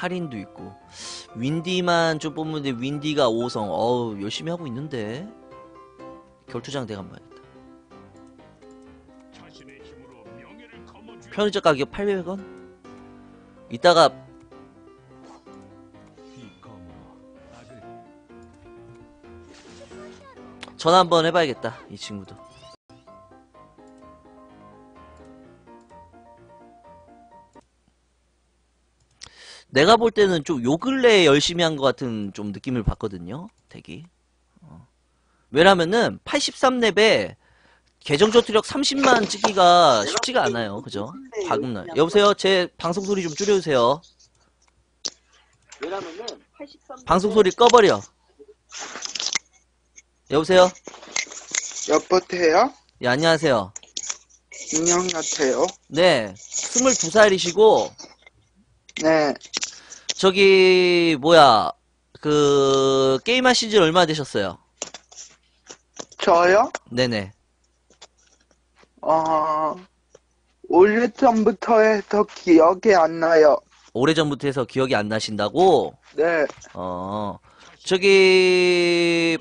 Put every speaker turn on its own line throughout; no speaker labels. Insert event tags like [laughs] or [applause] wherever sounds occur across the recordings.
할인도 있고. 윈디만 좀 뽑는데 윈디가 5성. 어우 열심히 하고 있는데. 결투장 한번 봐야겠다. 편의점 가격 800원? 이따가 전화 한번 해봐야겠다 이 친구도 내가 볼 때는 좀 요 근래에 열심히 한 것 같은 좀 느낌을 받거든요 덱이. 어. 왜냐면은 83렙에 계정 저투력 30만 찍기가 쉽지가 않아요 그죠? 과금날. 여보세요? 제 방송 소리 좀 줄여주세요.
왜냐면은 83
방송 소리 꺼버려. 여보세요?
여보세요?
예 안녕하세요.
안녕하세요.
네. 22살이시고
네,
저기 뭐야 그 게임 하신 지 얼마나 되셨어요?
저요?
네네
어, 오래전부터 해서 기억이 안 나요.
오래전부터 해서 기억이 안 나신다고?
네,
어 저기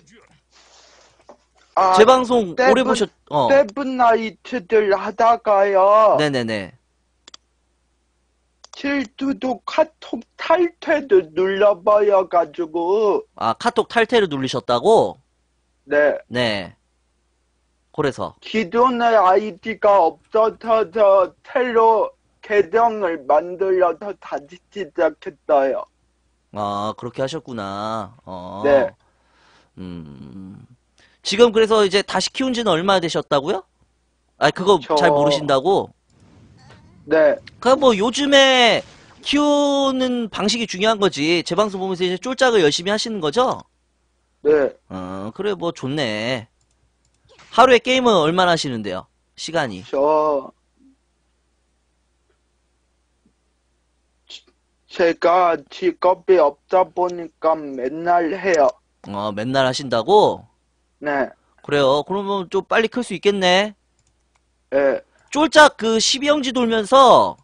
아,
제 방송 오래 보셨 어
세븐나이트들 하다가요.
네네네
실수도 카톡 탈퇴도 눌러버려가지고,
아 카톡 탈퇴를 누르셨다고?
네,
네 그래서
기존의 아이디가 없어져서 새로 계정을 만들어서 다시 시작했어요.
아 그렇게 하셨구나 어
네.
음 지금 그래서 이제 다시 키운 지는 얼마나 되셨다고요? 아 그거
저-
잘 모르신다고?
네,
그뭐 요즘에 키우는 방식이 중요한 거지. 제 방송 보면서 이제 쫄짝을 열심히 하시는 거죠?
네,
어, 그래 뭐 좋네. 하루에 게임은 얼마나 하시는데요? 시간이.
저, 지- 제가 직업이 없다 보니까 맨날 해요.
어, 맨날 하신다고?
네,
그래요. 그러면 좀 빨리 클 수 있겠네.
네,
쫄짝 그 12형지 돌면서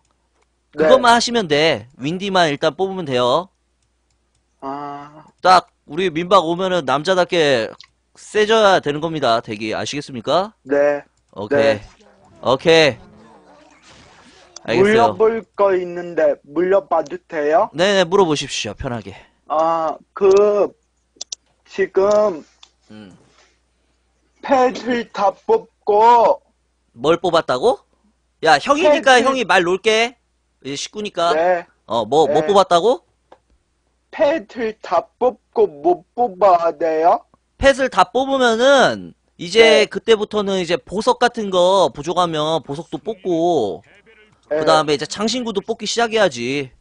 네.
그것만 하시면 돼. 윈디만 일단 뽑으면 돼요.
아,
딱 우리 민박 오면은 남자답게 세져야 되는 겁니다. 대기 아시겠습니까?
네.
오케이.
네.
오케이. 알겠어요.
물어볼 거 있는데 물어봐도 돼요?
네네, 물어보십시오. 편하게.
아, 그, 지금
음.
펫을 다 뽑고,
뭘 뽑았다고? 야, 형이니까
팬, 팬.
형이 말 놓을게. 이제 식구니까.
네,
어, 뭐, 뭐
네.
뽑았다고?
펫을 다 뽑고 못 뽑아야 돼요?
펫을 다 뽑으면은, 이제
네.
그때부터는 이제 보석 같은 거 부족하면 보석도 뽑고,
네.
그 다음에 이제 장신구도 뽑기 시작해야지.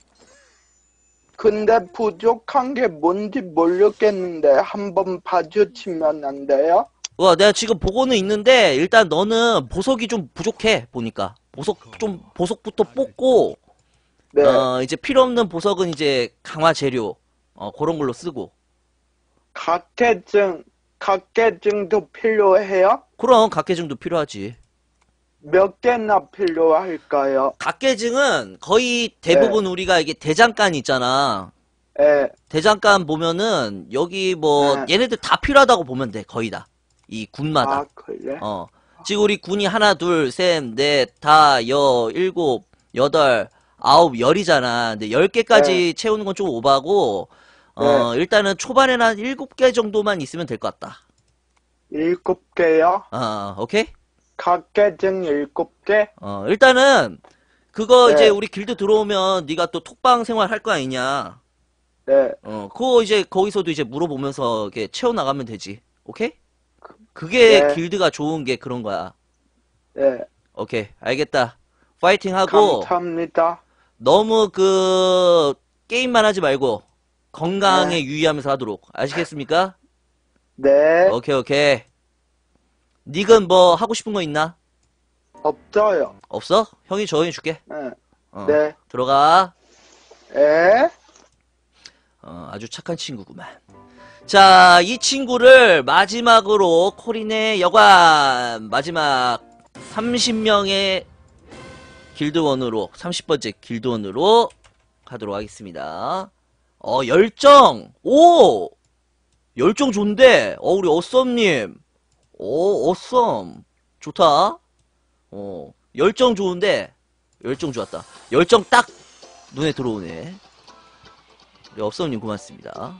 근데 부족한 게 뭔지 모르겠는데 한번 봐주시면 안 돼요?
와, 내가 지금 보고는 있는데, 일단 너는 보석이 좀 부족해, 보니까. 보석, 좀, 보석부터 뽑고,
네.
어, 이제 필요 없는 보석은 이제 강화 재료, 어, 그런 걸로 쓰고.
각계증, 각계증도 필요해요?
그럼 각계증도 필요하지.
몇 개나 필요할까요?
각계증은 거의 대부분 우리가 이게 대장간 있잖아.
예,
대장간 보면은 여기 뭐
네.
얘네들 다 필요하다고 보면 돼. 거의 다. 이 군마다.
아, 그래?
어. 지금 우리 군이 하나, 둘, 셋, 넷, 다, 여, 일곱, 여덟, 아홉, 열이잖아. 근데 열 개까지 채우는 건 좀 오바고, 어, 일단은 초반에는 한 일곱 개 정도만 있으면 될 것 같다.
일곱 개요?
어, 오케이?
각계증 일곱 개?
어, 일단은, 그거
네.
이제 우리 길드 들어오면 네가 또 톡방 생활 할 거 아니냐.
네,
어, 그거 이제 거기서도 이제 물어보면서 이렇게 채워나가면 되지. 오케이? 그게
네.
길드가 좋은 게 그런 거야.
네.
오케이. 알겠다. 파이팅 하고,
감사합니다.
너무 그, 게임만 하지 말고, 건강에 유의하면서 하도록. 아시겠습니까?
네,
오케이, 오케이. 닉은 뭐 하고 싶은 거 있나?
없어요.
없어? 형이 조언해줄게.
네,
어,
네,
들어가.
에?
어, 아주 착한 친구구만. 자, 이 친구를 마지막으로 코린의 여관 마지막 30명의 길드원으로 30번째 길드원으로 하도록 하겠습니다. 어, 열정! 오! 열정 좋은데? 어, 우리 어썸님. 오, 어썸. 좋다. 어, 열정 좋은데, 열정 좋았다. 열정 딱 눈에 들어오네. 우리 업썸님 고맙습니다.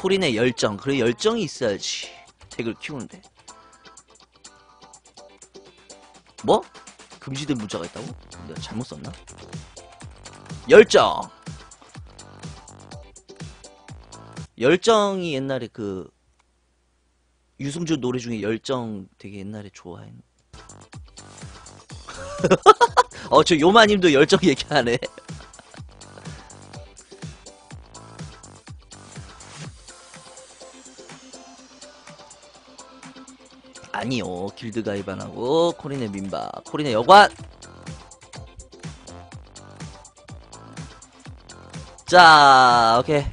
코린의 열정. 그래, 열정이 있어야지. 덱을 키우는데. 뭐? 금지된 문자가 있다고? 내가 잘못 썼나? 열정! 열정이 옛날에 그, 유승준 노래 중에 열정 되게 옛날에 좋아했. [laughs] 어, 저 요마님도 열정 얘기하네. 아니요, 길드 가입 안하고 코린의 민바, 코린의 여관. 자, 오케이.